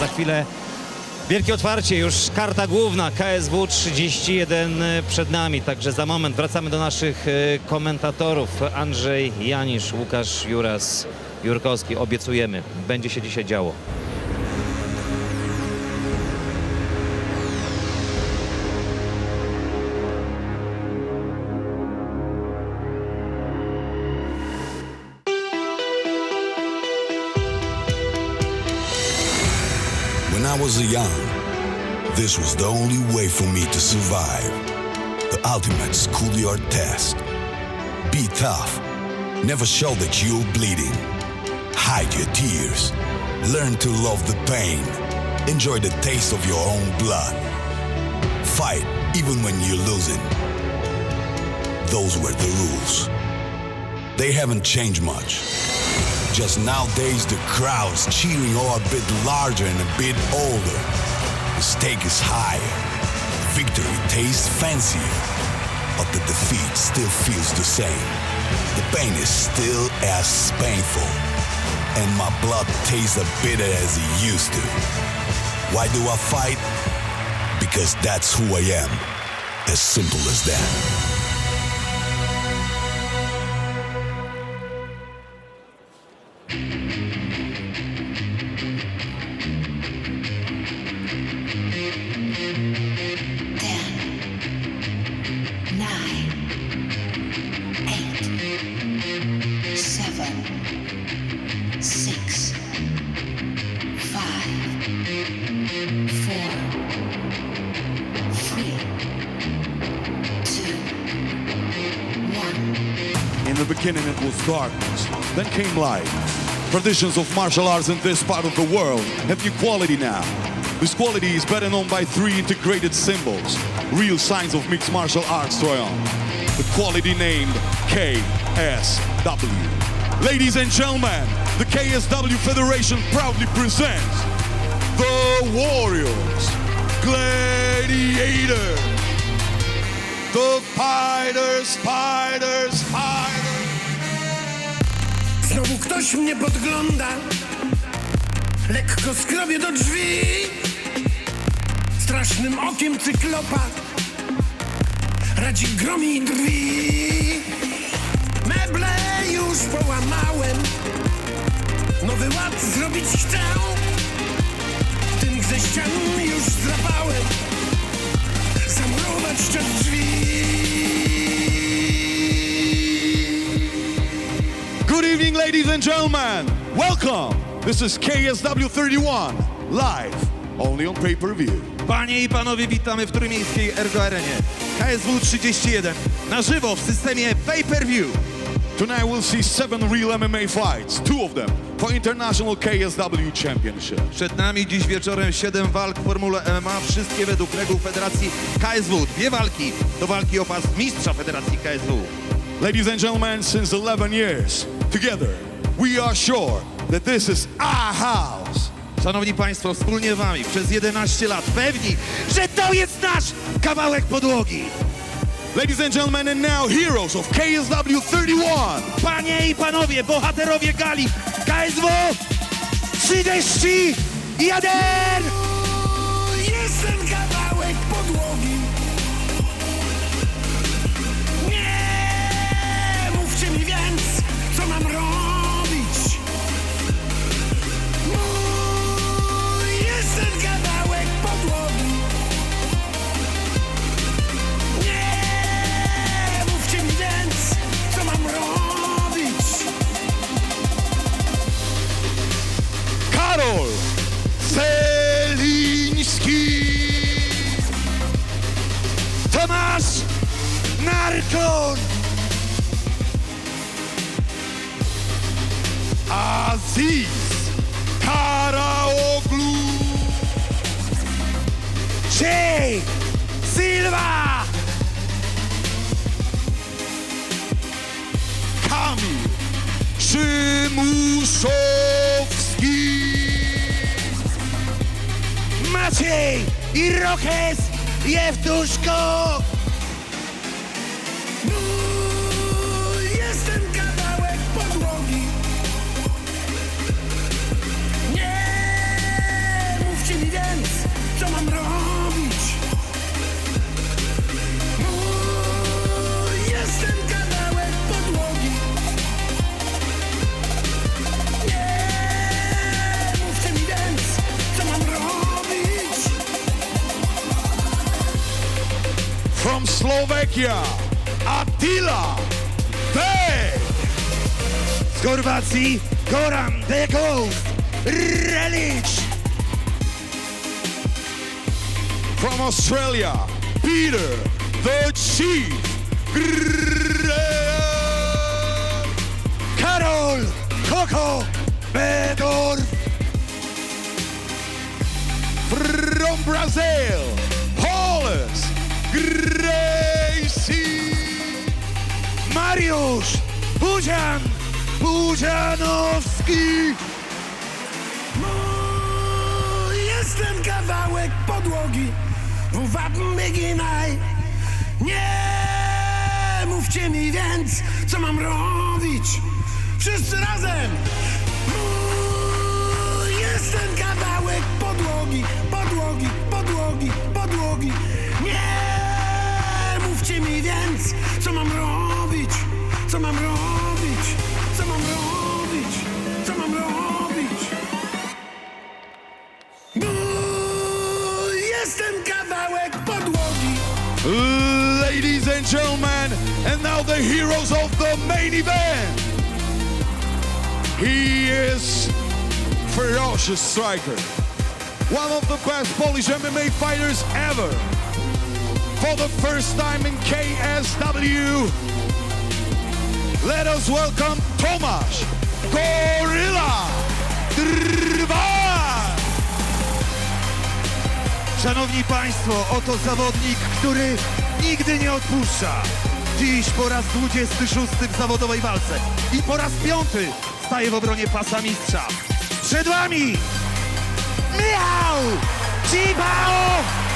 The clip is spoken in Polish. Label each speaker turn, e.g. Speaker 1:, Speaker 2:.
Speaker 1: za chwilę wielkie otwarcie, już karta główna KSW 31 przed nami, także za moment wracamy do naszych e, komentatorów. Andrzej Janisz, Łukasz Juras, Jurkowski, obiecujemy, będzie się dzisiaj działo.
Speaker 2: Was young, this was the only way for me to survive. The ultimate schoolyard test. Be tough. Never show that you're bleeding. Hide your tears. Learn to love the pain. Enjoy the taste of your own blood. Fight even when you're losing. Those were the rules. They haven't changed much. Just nowadays the crowd's cheering are a bit larger and a bit older. The stake is higher. Victory tastes fancier. But the defeat still feels the same. The pain is still as painful. And my blood tastes as bitter as it used to. Why do I fight? Because that's who I am. As simple as that.
Speaker 3: Beginning it was darkness, then came light. Traditions of martial arts in this part of the world have new quality now. This quality is better known by three integrated symbols, real signs of mixed martial arts triumph. The quality named KSW. Ladies and gentlemen, the KSW Federation proudly presents the Warriors, Gladiators, the Fighters, Fighters, Fighters.
Speaker 4: Ktoś mnie podgląda. Lekko skrobię do drzwi. Strasznym okiem cyklopa. Radzi gromi drwi. Meble już połamałem. Nowy ład zrobić chcę. W tym grze ścian już zdrapałem Zamurować
Speaker 3: ladies and gentlemen. Welcome. This is KSW 31, live, only on pay per view.
Speaker 5: Panie i panowie, witamy w Trójmiejskiej Ergo Arenie. KSW 31 na żywo w systemie pay-per-view.
Speaker 3: Tonight we'll see seven real MMA fights, two of them for International KSW Championship.
Speaker 5: Przed nami dziś wieczorem 7 walk w Formule MMA, wszystkie według reguł Federacji KSW. Dwie walki to walki o pas mistrza Federacji KSW.
Speaker 3: Ladies and gentlemen, since 11 years, together, we are sure that this is our house.
Speaker 5: Szanowni Państwo, wspólnie z Wami przez 11 lat pewni, że to jest nasz kawałek podłogi.
Speaker 3: Ladies and gentlemen, and now heroes of KSW 31.
Speaker 5: Panie i panowie, bohaterowie gali KSW 31! Tomasz Narkon!
Speaker 3: Aziz Karaoglu.
Speaker 5: Che Silva!
Speaker 3: Kamil Przymuszowski.
Speaker 5: Maciej i Rokes Jewtuszko!
Speaker 4: Mój
Speaker 3: Slovakia, Attila Beg.
Speaker 4: Chorwacji Goran The Relic.
Speaker 3: From Australia, Peter the Chief.
Speaker 4: Karol Koko Bedor.
Speaker 3: From Brazil, Paulus
Speaker 4: Mariusz Budzian Budzianowski. No, jest ten kawałek podłogi. Wyginaj. Nie mówcie mi więc, co mam robić. Wszyscy razem. No, jest ten kawałek podłogi, podłogi, podłogi, podłogi. Co mam robić, co mam robić, co mam robić. Bo jest ten kawałek podłogi.
Speaker 3: Ladies and gentlemen, and now the heroes of the main event. He is ferocious striker, one of the best Polish MMA fighters ever. For the first time in KSW, let us welcome Tomasz Gorilla Drwal.
Speaker 5: Szanowni Państwo, oto zawodnik, który nigdy nie odpuszcza. Dziś po raz 26 w zawodowej walce i po raz piąty staje w obronie pasa mistrza. Przed Wami Michał Cibao